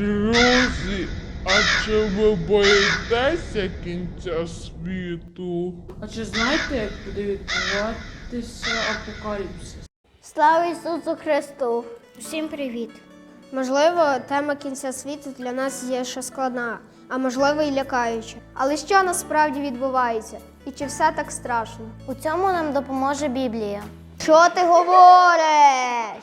Друзі, а чи ви боїтеся кінця світу? А чи знаєте, як буде відбуватися апокаліпсис? Слава Ісусу Христу! Всім привіт! Можливо, тема кінця світу для нас є ще складна, а можливо і лякаюча. Але що насправді відбувається? І чи все так страшно? У цьому нам допоможе Біблія. Що ти говориш?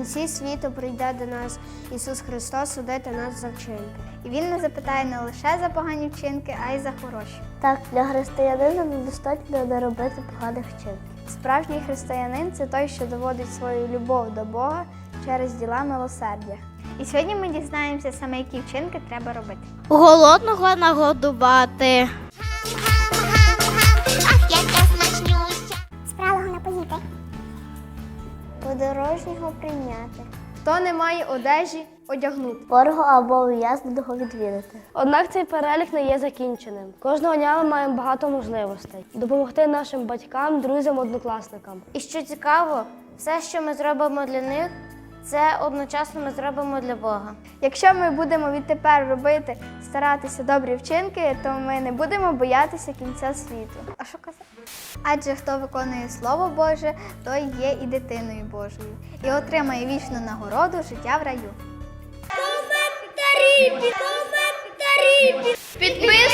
Кінці світу прийде до нас Ісус Христос судити нас за вчинки. І він не запитає не лише за погані вчинки, а й за хороші. Так, для християнина недостатньо не робити поганих вчинків. Справжній християнин це той, що доводить свою любов до Бога через діла милосердя. І сьогодні ми дізнаємося саме, які вчинки треба робити. Голодного нагодувати. Подорожнього прийняти. Хто не має одежі, одягнути. Ворогу або ув'язненого відвідати. Однак цей перелік не є закінченим. Кожного дня ми маємо багато можливостей допомогти нашим батькам, друзям, однокласникам. І що цікаво, все, що ми зробимо для них, це одночасно ми зробимо для Бога. Якщо ми будемо відтепер робити, старатися добрі вчинки, то ми не будемо боятися кінця світу. А що казати? Адже хто виконує Слово Боже, той є і дитиною Божою, і отримає вічну нагороду життя в раю. Підписуйтесь!